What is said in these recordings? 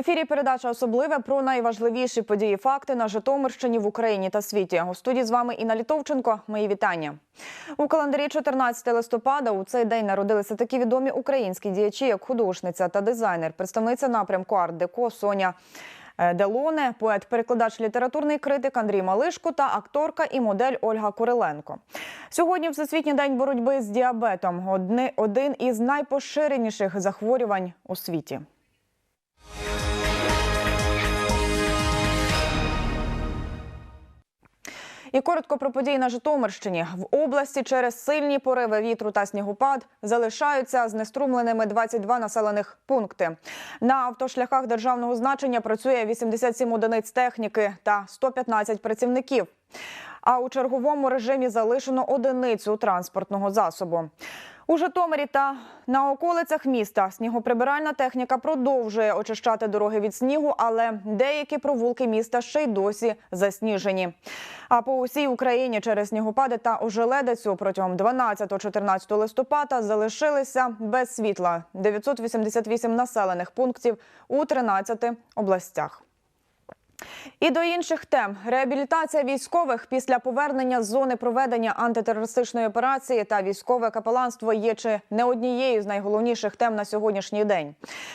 ефірі передача особливе про найважливіші події факти на Житомирщині в Україні та світі. У студії з вами Інна Літовченко. Мої вітання. У календарі 14 листопада у цей день народилися такі відомі українські діячі, як художниця та дизайнер, представниця напрямку арт-деко Соня. е, Делоне, поет-перекладач, літературний критик Андрій Малишко та акторка і модель Ольга Куриленко. Сьогодні Всесвітній день боротьби з діабетом один із найпоширеніших захворювань у світі. І коротко про події на Житомирщині. В області через сильні пориви вітру та снігопад залишаються знеструмленими 22 населених пункти. На автошляхах державного значення працює 87 одиниць техніки та 115 працівників. А у черговому режимі залишено одиницю транспортного засобу. У Житомирі та на околицях міста снігоприбиральна техніка продовжує очищати дороги від снігу, але деякі провулки міста ще й досі засніжені. А по усій Україні через снігопади та ожеледицю протягом 12-14 листопада залишилися без світла 988 населених пунктів у 13 областях. І до інших тем реабілітація військових після повернення з зони проведення антитерористичної операції та військове капеланство є чи не однією з найголовніших тем на сьогоднішній день.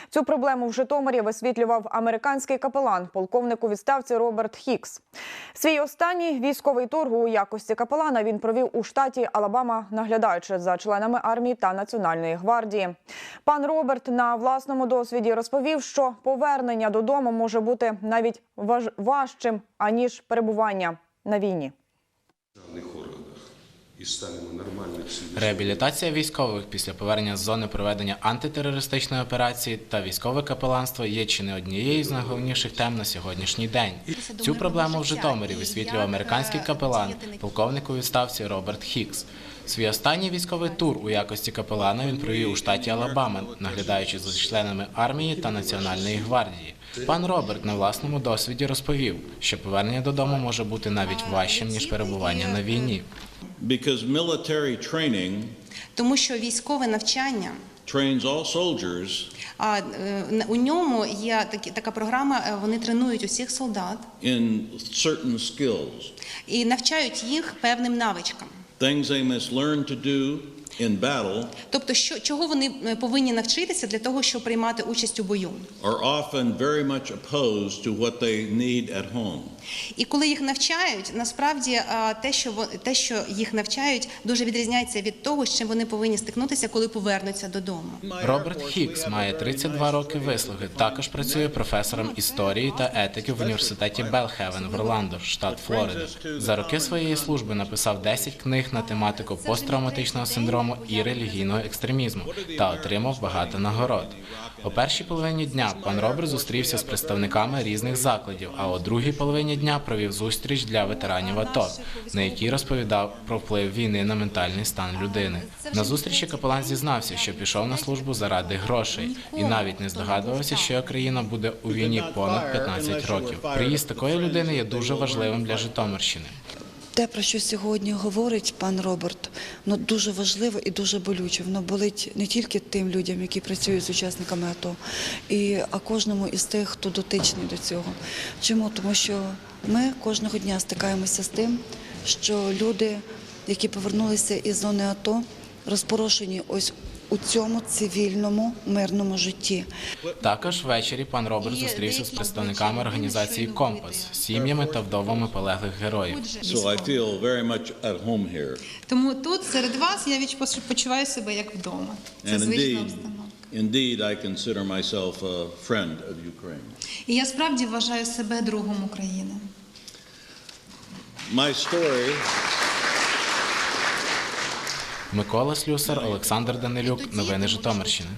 Цю проблему в Житомирі висвітлював американський капелан, полковник у відставці Роберт Хікс. Свій останній військовий тур у якості капелана він провів у штаті Алабама, наглядаючи за членами армії та національної гвардії. Пан Роберт на власному досвіді розповів, що повернення додому може бути навіть важ- важчим аніж перебування на війні. Реабілітація військових після повернення з зони проведення антитерористичної операції та військове капеланство є чи не однією з найголовніших тем на сьогоднішній день. Цю проблему в Житомирі висвітлював американський капелан, полковник у відставці Роберт Хікс. Свій останній військовий тур у якості капелана він провів у штаті Алабама, наглядаючи за членами армії та національної гвардії. Пан Роберт на власному досвіді розповів, що повернення додому може бути навіть важчим ніж перебування на війні. Тому що військове навчання е, у ньому є такі така програма. е, Вони тренують усіх солдат і навчають їх певним навичкам. Things they must learn to do in battle Тобто, що чого вони е, повинні навчитися для того, щоб приймати участь у бою. are often very much opposed to what they need at home. І коли їх навчають, насправді а, те, що во- те, що їх навчають, дуже відрізняється від того, з чим вони повинні стикнутися, коли повернуться додому. Роберт Хікс має 32 роки вислуги. Також працює професором історії та етики в університеті Белхевен в Орландо, штат Флорида. За роки своєї служби написав 10 книг на тематику посттравматичного синдрому і релігійного екстремізму та отримав багато нагород. У першій половині дня пан Роберт зустрівся з представниками різних закладів, а у другій половині дня провів зустріч для ветеранів АТО, на якій розповідав про вплив війни на ментальний стан людини. На зустрічі капелан зізнався, що пішов на службу заради грошей, і навіть не здогадувався, що країна буде у війні понад 15 років. Приїзд такої людини є дуже важливим для Житомирщини. Те, про що сьогодні говорить пан Роберт, воно дуже важливо і дуже болюче. Воно болить не тільки тим людям, які працюють з учасниками АТО, і, а кожному із тих, хто дотичний до цього. Чому? Тому що ми кожного дня стикаємося з тим, що люди, які повернулися із зони АТО, розпорошені ось у цьому цивільному мирному житті. Також ввечері пан Роберт зустрівся з представниками організації Компас, сім'ями та вдовами полеглих героїв. Тому тут серед вас я почуваю себе як вдома. And indeed, indeed, I consider myself a friend of Ukraine. І я справді вважаю себе другом України. My story Микола Слюсар, Олександр Данилюк. Новини Житомирщини.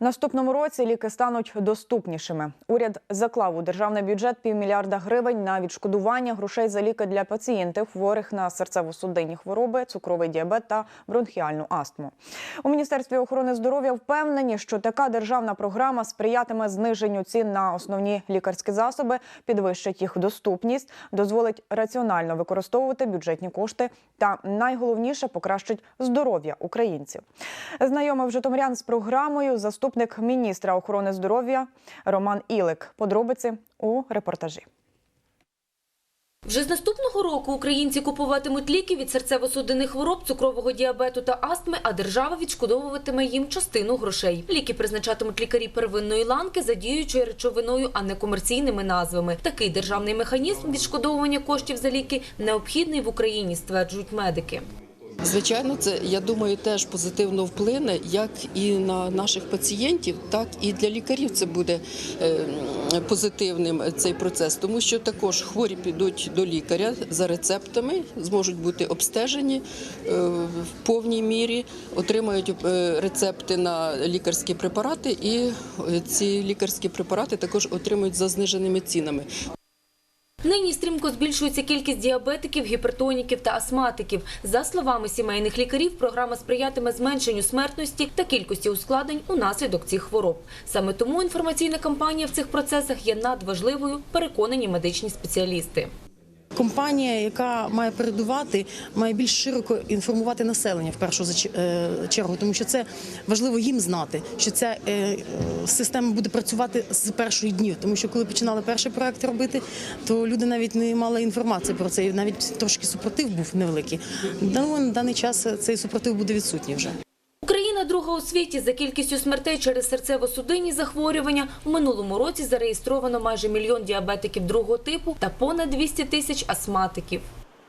В наступному році ліки стануть доступнішими. Уряд заклав у державний бюджет півмільярда гривень на відшкодування грошей за ліки для пацієнтів, хворих на серцево-судинні хвороби, цукровий діабет та бронхіальну астму. У міністерстві охорони здоров'я впевнені, що така державна програма сприятиме зниженню цін на основні лікарські засоби, підвищить їх доступність, дозволить раціонально використовувати бюджетні кошти та найголовніше покращить здоров'я українців. Знайомив житомирян з програмою заступник міністра охорони здоров'я Роман Ілик. Подробиці у репортажі. Вже з наступного року українці купуватимуть ліки від серцево-судинних хвороб, цукрового діабету та астми, а держава відшкодовуватиме їм частину грошей. Ліки призначатимуть лікарі первинної ланки за діючою речовиною, а не комерційними назвами. Такий державний механізм відшкодовування коштів за ліки необхідний в Україні, стверджують медики. Звичайно, це я думаю, теж позитивно вплине як і на наших пацієнтів, так і для лікарів. Це буде е, позитивним цей процес, тому що також хворі підуть до лікаря за рецептами, зможуть бути обстежені е, в повній мірі, отримають е, рецепти на лікарські препарати, і е, ці лікарські препарати також отримують за зниженими цінами. Нині стрімко збільшується кількість діабетиків, гіпертоніків та астматиків. За словами сімейних лікарів, програма сприятиме зменшенню смертності та кількості ускладнень унаслідок цих хвороб. Саме тому інформаційна кампанія в цих процесах є надважливою, переконані медичні спеціалісти. Компанія, яка має передувати, має більш широко інформувати населення в першу е, чергу, тому що це важливо їм знати, що ця е, система буде працювати з перших днів. Тому що коли починали перший проект робити, то люди навіть не мали інформації про це, і навіть трошки супротив був невеликий. На даний час цей супротив буде відсутній вже. Друга у світі за кількістю смертей через серцево-судинні захворювання. В минулому році зареєстровано майже мільйон діабетиків другого типу та понад 200 тисяч астматиків.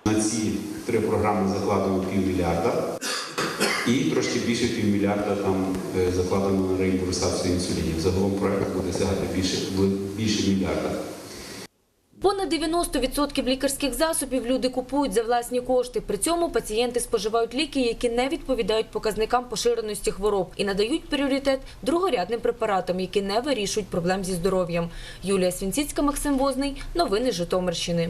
На ці три програми закладено півмільярда і трошки більше півмільярда там е, закладено на реімбурсацію інсулінів. Загалом проект буде сягати більше, більше мільярда. Понад 90% лікарських засобів люди купують за власні кошти. При цьому пацієнти споживають ліки, які не відповідають показникам поширеності хвороб і надають пріоритет другорядним препаратам, які не вирішують проблем зі здоров'ям. Юлія Свінціцька, Максим Возний. Новини Житомирщини.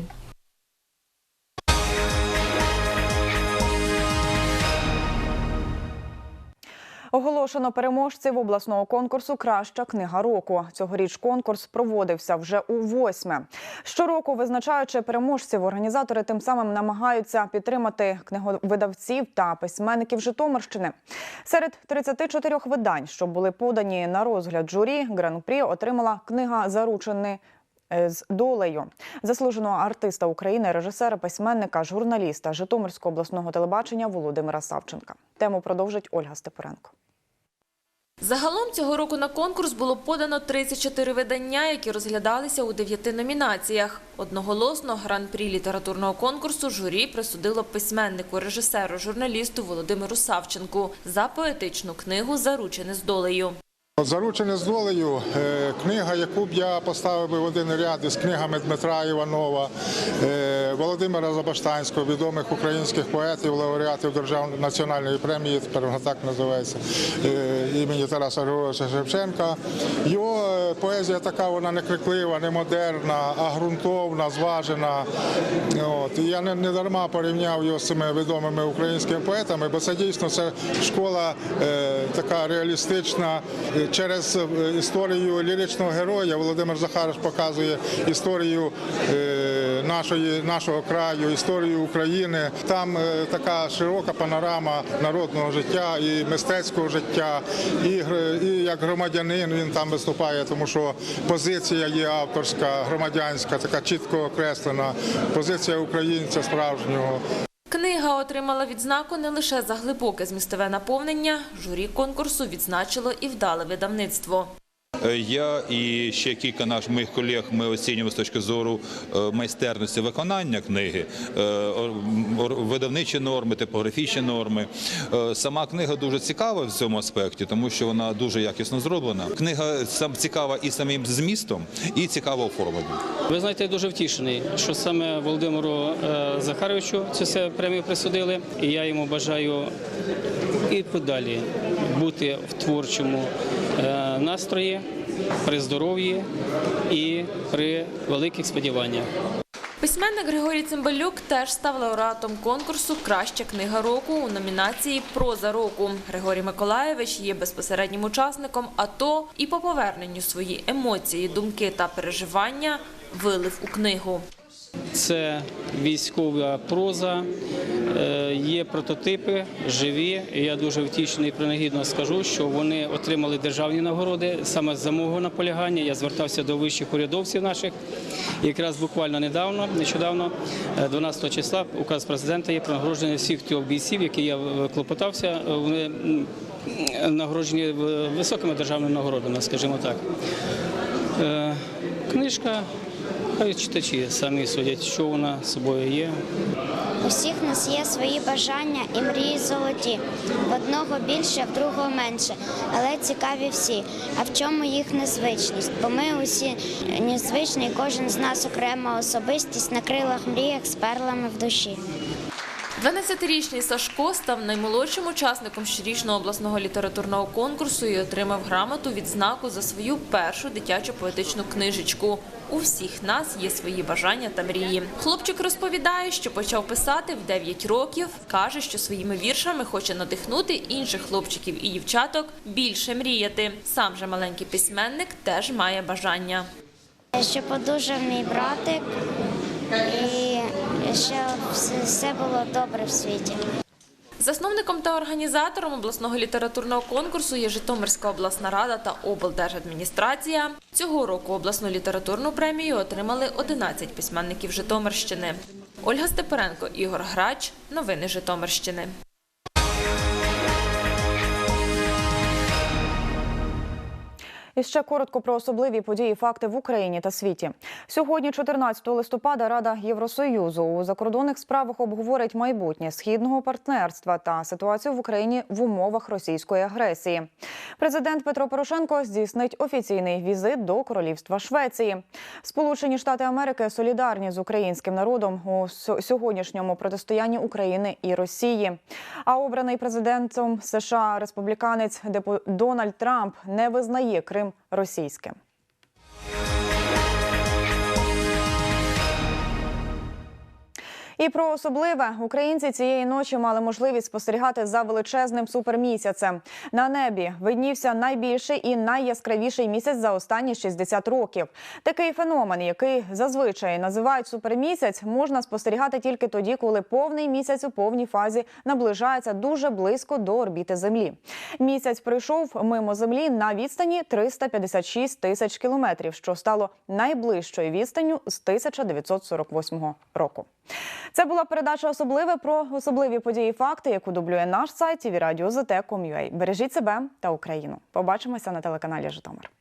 Оголошено переможців обласного конкурсу Краща книга року. Цьогоріч конкурс проводився вже у восьме. Щороку, визначаючи переможців, організатори тим самим намагаються підтримати книговидавців та письменників Житомирщини. Серед 34 видань, що були подані на розгляд журі, гран-прі отримала книга Заручений з долею заслуженого артиста України, режисера, письменника, журналіста Житомирського обласного телебачення Володимира Савченка. Тему продовжить Ольга Степуренко. Загалом цього року на конкурс було подано 34 видання, які розглядалися у дев'яти номінаціях. Одноголосно гран-прі літературного конкурсу журі присудило письменнику, режисеру, журналісту Володимиру Савченку за поетичну книгу Заручене з долею. Заручене з долею е, книга, яку б я поставив би в один ряд із книгами Дмитра Іванова, е, Володимира Забаштанського, відомих українських поетів, лауреатів Державної національної премії, тепер вона так називається, е, імені Тараса Григоровича Шевченка. Його поезія така, вона не криклива, не модерна, а ґрунтовна, зважена. От. Я не, не дарма порівняв його з цими відомими українськими поетами, бо це дійсно це школа така реалістична. Через е, історію ліричного героя Володимир Захарович показує історію е, нашої, нашого краю, історію України. Там е, така широка панорама народного життя і мистецького життя, і, і як громадянин він там виступає, тому що позиція є авторська, громадянська, така чітко окреслена. Позиція українця справжнього. Отримала відзнаку не лише за глибоке змістове наповнення. Журі конкурсу відзначило і вдале видавництво. Е, Я і ще кілька наших моїх колег ми оцінюємо з точки зору е, майстерності виконання книги, е, видавничі норми, типографічні норми. Сама книга дуже цікава в цьому аспекті, тому що вона дуже якісно зроблена. Книга сам цікава і самим змістом, і цікаво оформлена. Ви знаєте, я дуже втішений, що саме Володимиру Захаровичу цю премію присудили, і я йому бажаю і подалі бути в творчому е, настрої, при здоров'ї і при великих сподіваннях. Письменник Григорій Цимбалюк теж став лауреатом конкурсу Краща книга року у номінації Проза року. Григорій Миколаєвич є безпосереднім учасником АТО і по поверненню свої емоції, думки та переживання вилив у книгу. Це військова проза, е, є прототипи живі. Я дуже втішений і принагідно скажу, що вони отримали державні нагороди саме за мого наполягання. Я звертався до вищих урядовців наших. Якраз буквально недавно, нещодавно, е, 12 числа, указ президента є про нагородження всіх трьох бійців, які я е, клопотався. е, Вони нагороджені е, високими державними нагородами, скажімо так. Е, Книжка, хай читачі самі судять, що вона собою є. Усіх нас є свої бажання і мрії золоті. В одного більше, в другого менше, але цікаві всі. А в чому їх незвичність? Бо ми усі незвичні, кожен з нас окрема особистість на крилах мріях з перлами в душі. 12-річний Сашко став наймолодшим учасником щорічного обласного літературного конкурсу і отримав грамоту відзнаку за свою першу дитячу поетичну книжечку. У всіх нас є свої бажання та мрії. Хлопчик розповідає, що почав писати в 9 років. каже, що своїми віршами хоче надихнути інших хлопчиків і дівчаток більше мріяти. Сам же маленький письменник теж має бажання. Щоб одужав мій братик і щоб все- було добре в світі. Засновником та організатором обласного літературного конкурсу є Житомирська обласна рада та облдержадміністрація. Цього року обласну літературну премію отримали 11 письменників Житомирщини. Ольга Степаренко, Ігор Грач. Новини Житомирщини. І ще коротко про особливі події, і факти в Україні та світі. Сьогодні, 14 листопада, Рада Євросоюзу у закордонних справах обговорить майбутнє східного партнерства та ситуацію в Україні в умовах російської агресії. Президент Петро Порошенко здійснить офіційний візит до королівства Швеції. Сполучені Штати Америки солідарні з українським народом у сьогоднішньому протистоянні України і Росії. А обраний президентом США республіканець Дональд Трамп не визнає Крим російським. І про особливе українці цієї ночі мали можливість спостерігати за величезним супермісяцем. На небі виднівся найбільший і найяскравіший місяць за останні 60 років. Такий феномен, який зазвичай називають супермісяць, можна спостерігати тільки тоді, коли повний місяць у повній фазі наближається дуже близько до орбіти Землі. Місяць пройшов мимо Землі на відстані 356 тисяч кілометрів, що стало найближчою відстанню з 1948 року. Це була передача особливе про особливі події і факти, яку дублює наш сайт tvradio.zt.com.ua. Бережіть себе та Україну. Побачимося на телеканалі Житомир.